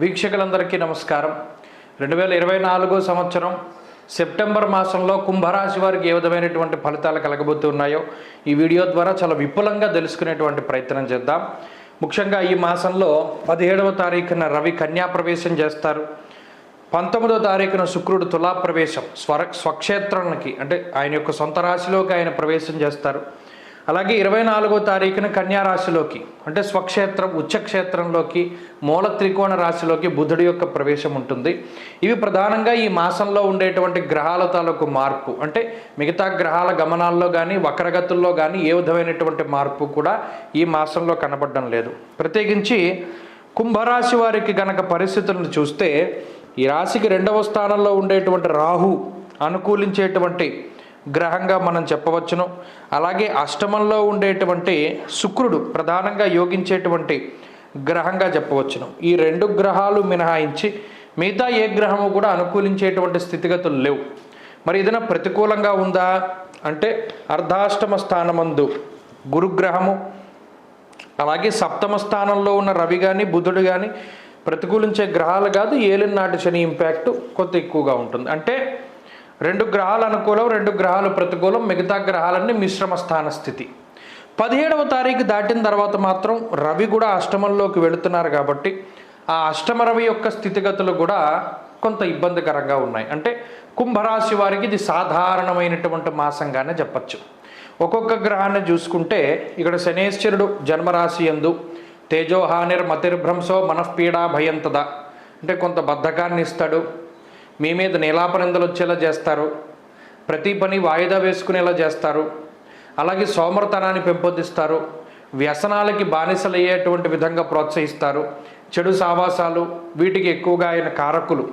వీక్షకులందరికీ నమస్కారం. రెండు వేల ఇరవై నాలుగో సంవత్సరం సెప్టెంబర్ మాసంలో కుంభరాశి వారికి ఏ విధమైనటువంటి ఫలితాలు కలగబోతున్నాయో ఈ వీడియో ద్వారా చాలా విపులంగా తెలుసుకునేటువంటి ప్రయత్నం చేద్దాం. ముఖ్యంగా ఈ మాసంలో పదిహేడవ తారీఖున రవి కన్యా ప్రవేశం చేస్తారు. పంతొమ్మిదో తారీఖున శుక్రుడు తులా ప్రవేశం స్వర స్వక్షేత్రానికి అంటే ఆయన యొక్క సొంత రాశిలోకి ఆయన ప్రవేశం చేస్తారు. అలాగే ఇరవై నాలుగో తారీఖున కన్యా రాశిలోకి అంటే స్వక్షేత్రం ఉచ్చక్షేత్రంలోకి మూల త్రికోణ రాశిలోకి బుధుడి యొక్క ప్రవేశం ఉంటుంది. ఇవి ప్రధానంగా ఈ మాసంలో ఉండేటువంటి గ్రహాల తాలూకు మార్పు. అంటే మిగతా గ్రహాల గమనాల్లో కానీ వక్రగతుల్లో కానీ ఏ విధమైనటువంటి మార్పు కూడా ఈ మాసంలో కనబడడం లేదు. ప్రత్యేకించి కుంభరాశి వారికి గనక పరిస్థితులను చూస్తే ఈ రాశికి రెండవ స్థానంలో ఉండేటువంటి రాహు అనుకూలించేటువంటి గ్రహంగా మనం చెప్పవచ్చును. అలాగే అష్టమంలో ఉండేటువంటి శుక్రుడు ప్రధానంగా యోగించేటువంటి గ్రహంగా చెప్పవచ్చును. ఈ రెండు గ్రహాలు మినహాయించి మిగతా ఏ గ్రహము కూడా అనుకూలించేటువంటి స్థితిగతులు లేవు. మరి ఏదైనా ప్రతికూలంగా ఉందా? అంటే అర్ధాష్టమ స్థానమందు గురుగ్రహము అలాగే సప్తమ స్థానంలో ఉన్న రవి కానీ బుధుడు కానీ ప్రతికూలించే గ్రహాలు కాదు. ఏలినాటి శని ఇంపాక్ట్ కొంత ఎక్కువగా ఉంటుంది. అంటే రెండు గ్రహాలు అనుకూలం రెండు గ్రహాలు ప్రతికూలం మిగతా గ్రహాలన్నీ మిశ్రమ స్థాన స్థితి. పదిహేడవ తారీఖు దాటిన తర్వాత మాత్రం రవి కూడా అష్టమంలోకి వెళుతున్నారు కాబట్టి ఆ అష్టమ రవి యొక్క స్థితిగతులు కూడా కొంత ఇబ్బందికరంగా ఉన్నాయి. అంటే కుంభరాశి వారికి ఇది సాధారణమైనటువంటి మాసంగానే చెప్పచ్చు. ఒక్కొక్క గ్రహాన్ని చూసుకుంటే ఇక్కడ శనేశ్వరుడు జన్మరాశి ఎందు తేజోహానిర్ మతిర్భ్రంశో మనఃపీడా భయంతద. అంటే కొంత బద్ధకాన్ని ఇస్తాడు మీ మీద నీలాపనిందలు వచ్చేలా చేస్తారు. ప్రతి పని వాయిదా వేసుకునేలా చేస్తారు. అలాగే సోమరతనాన్ని పెంపొందిస్తారు. వ్యసనాలకి బానిసలయ్యేటువంటి విధంగా ప్రోత్సహిస్తారు. చెడు సావాసాలు వీటికి ఎక్కువగా ఆయన కారకులు.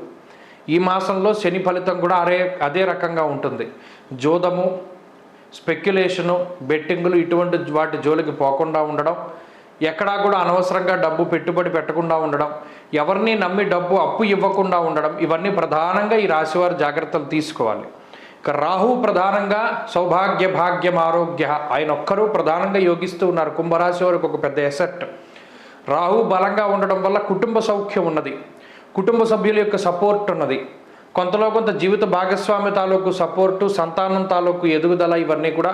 ఈ మాసంలో శని ఫలితం కూడా అరే అదే రకంగా ఉంటుంది. జోదము స్పెక్యులేషను బెట్టింగులు ఇటువంటి వాటి జోలికి పోకుండా ఉండడం ఎక్కడా కూడా అనవసరంగా డబ్బు పెట్టుబడి పెట్టకుండా ఉండడం ఎవరిని నమ్మి డబ్బు అప్పు ఇవ్వకుండా ఉండడం ఇవన్నీ ప్రధానంగా ఈ రాశివారు జాగ్రత్తలు తీసుకోవాలి. ఇక రాహు ప్రధానంగా సౌభాగ్య భాగ్యం ఆరోగ్య ఆయన ఒక్కరూ ప్రధానంగా యోగిస్తూ ఉన్నారు. కుంభరాశి వారికి ఒక పెద్ద ఎసెట్ రాహు బలంగా ఉండడం వల్ల కుటుంబ సౌఖ్యం ఉన్నది. కుటుంబ సభ్యుల యొక్క సపోర్ట్ ఉన్నది. కొంతలో కొంత జీవిత భాగస్వామి తాలూకు సపోర్టు సంతానం తాలూకు ఎదుగుదల ఇవన్నీ కూడా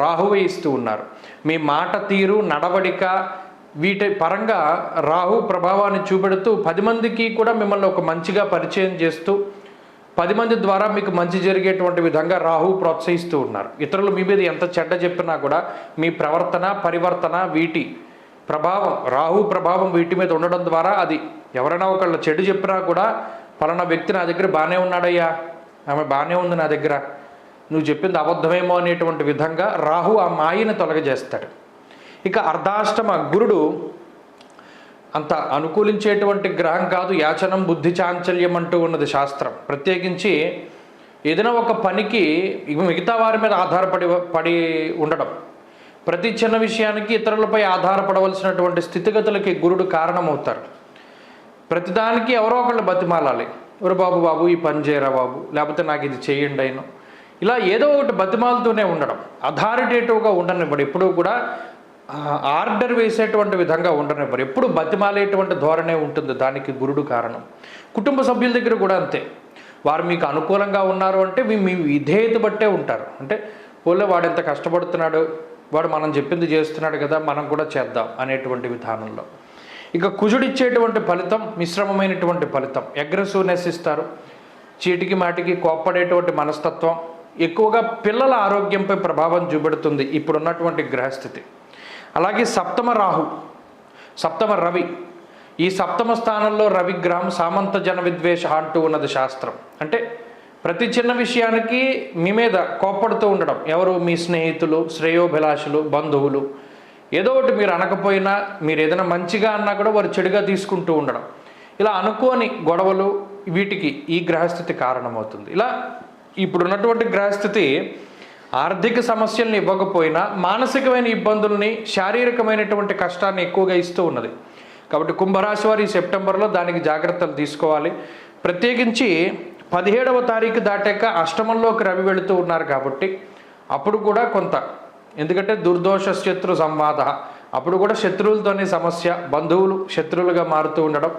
రాహువే ఇస్తూ ఉన్నారు. మీ మాట తీరు నడవడిక వీటి పరంగా రాహు ప్రభావాన్ని చూపెడుతూ పది మందికి కూడా మిమ్మల్ని ఒక మంచిగా పరిచయం చేస్తూ పది మంది ద్వారా మీకు మంచి జరిగేటువంటి విధంగా రాహు ప్రోత్సహిస్తూ ఉన్నారు. ఇతరులు మీ మీద ఎంత చెడ్డ చెప్పినా కూడా మీ ప్రవర్తన పరివర్తన వీటి ప్రభావం రాహు ప్రభావం వీటి మీద ఉండడం ద్వారా అది ఎవరైనా ఒకళ్ళు చెడు చెప్పినా కూడా ఫలానా వ్యక్తి నా దగ్గర బాగానే ఉన్నాడయ్యా. ఆమె బాగానే ఉంది నా దగ్గర. నువ్వు చెప్పింది అబద్ధమేమో అనేటువంటి విధంగా రాహు ఆ మాయని తొలగజేస్తాడు. ఇక అర్ధాష్టమ గురుడు అంత అనుకూలించేటువంటి గ్రహం కాదు యాచనం బుద్ధి చాంచల్యం అంటూ ఉన్నది శాస్త్రం. ప్రత్యేకించి ఏదైనా ఒక పనికి మిగతా వారి మీద ఆధారపడి పడి ఉండడం. ప్రతి చిన్న విషయానికి ఇతరులపై ఆధారపడవలసినటువంటి స్థితిగతులకి గురుడు కారణమవుతారు. ప్రతిదానికి ఎవరో ఒకళ్ళు బతిమాలాలి. ఎవరు బాబు బాబు ఈ పని చేయరా బాబు లేకపోతే నాకు ఇది చేయండి అయినా. ఇలా ఏదో ఒకటి బతిమాలతోనే ఉండడం అథారిటేటివ్గా ఉండనివ్వడు ఎప్పుడూ కూడా ఆర్డర్ వేసేటువంటి విధంగా ఉండనివ్వరు. ఎప్పుడు బతిమాలేటువంటి ధోరణే ఉంటుంది దానికి గురుడు కారణం. కుటుంబ సభ్యుల దగ్గర కూడా అంతే. వారు మీకు అనుకూలంగా ఉన్నారు అంటే మీ విధేయత బట్టే ఉంటారు. అంటే పోలే వాడు ఎంత కష్టపడుతున్నాడు వాడు మనం చెప్పింది చేస్తున్నాడు కదా మనం కూడా చేద్దాం అనేటువంటి విధానంలో. ఇక కుజుడిచ్చేటువంటి ఫలితం మిశ్రమమైనటువంటి ఫలితం. అగ్రెసివ్నెస్ ఇస్తారు చీటికి మాటికి కోప్పడేటువంటి మనస్తత్వం. ఎక్కువగా పిల్లల ఆరోగ్యంపై ప్రభావం చూపెడుతుంది ఇప్పుడున్నటువంటి గ్రహస్థితి. అలాగే సప్తమ రాహు సప్తమ రవి. ఈ సప్తమ స్థానంలో రవిగ్రహం సామంత జన విద్వేష అంటూ ఉన్నది శాస్త్రం. అంటే ప్రతి చిన్న విషయానికి మీ మీద కోప్పడుతూ ఉండడం. ఎవరు మీ స్నేహితులు శ్రేయోభిలాషులు బంధువులు ఏదో ఒకటి మీరు అనకపోయినా మీరు ఏదైనా మంచిగా అన్నా కూడా వారు చెడుగా తీసుకుంటూ ఉండడం. ఇలా అనుకోని గొడవలు వీటికి ఈ గ్రహస్థితి కారణమవుతుంది. ఇలా ఇప్పుడున్నటువంటి గ్రహస్థితి ఆర్థిక సమస్యల్ని ఇవ్వకపోయినా మానసికమైన ఇబ్బందుల్ని శారీరకమైనటువంటి కష్టాన్ని ఎక్కువగా ఇస్తూ ఉన్నది. కాబట్టి కుంభరాశి వారి ఈ సెప్టెంబర్లో దానికి జాగ్రత్తలు తీసుకోవాలి. ప్రత్యేకించి పదిహేడవ తారీఖు దాటాక అష్టమంలోకి రవి వెళుతూ ఉన్నారు కాబట్టి అప్పుడు కూడా కొంత ఎందుకంటే దుర్దోష శత్రు సంవాద. అప్పుడు కూడా శత్రువులతోనే సమస్య బంధువులు శత్రువులుగా మారుతూ ఉండడం.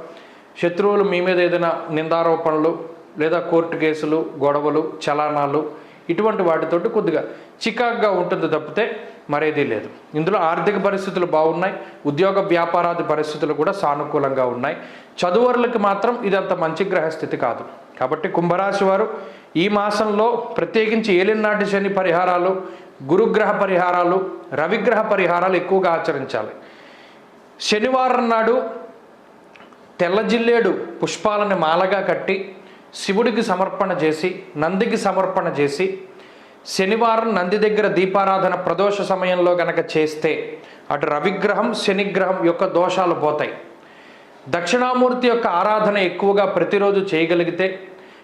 శత్రువులు మీ మీద ఏదైనా నిందారోపణలు లేదా కోర్టు కేసులు గొడవలు చలానాలు ఇటువంటి వాటితోటి కొద్దిగా చికాగ్గా ఉంటుంది తప్పితే మరేదీ లేదు. ఇందులో ఆర్థిక పరిస్థితులు బాగున్నాయి ఉద్యోగ వ్యాపారాది పరిస్థితులు కూడా సానుకూలంగా ఉన్నాయి. చదువరులకు మాత్రం ఇది అంత మంచి గ్రహస్థితి కాదు. కాబట్టి కుంభరాశి వారు ఈ మాసంలో ప్రత్యేకించి ఏలినాటి శని పరిహారాలు గురుగ్రహ పరిహారాలు రవిగ్రహ పరిహారాలు ఎక్కువగా ఆచరించాలి. శనివారం నాడు తెల్ల జిల్లేడు పుష్పాలని మాలగా కట్టి శివుడికి సమర్పణ చేసి నందికి సమర్పణ చేసి శనివారం నంది దగ్గర దీపారాధన ప్రదోష సమయంలో గనక చేస్తే అటు రవిగ్రహం శనిగ్రహం యొక్క దోషాలు పోతాయి. దక్షిణామూర్తి యొక్క ఆరాధన ఎక్కువగా ప్రతిరోజు చేయగలిగితే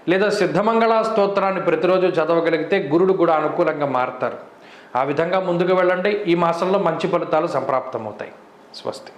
లేదా సిద్ధమంగళ స్తోత్రాన్ని ప్రతిరోజు చదవగలిగితే గురుడు కూడా అనుకూలంగా మారుతారు. ఆ విధంగా ముందుకు వెళ్ళండి. ఈ మాసంలో మంచి ఫలితాలు సంప్రాప్తమవుతాయి. స్వస్తి.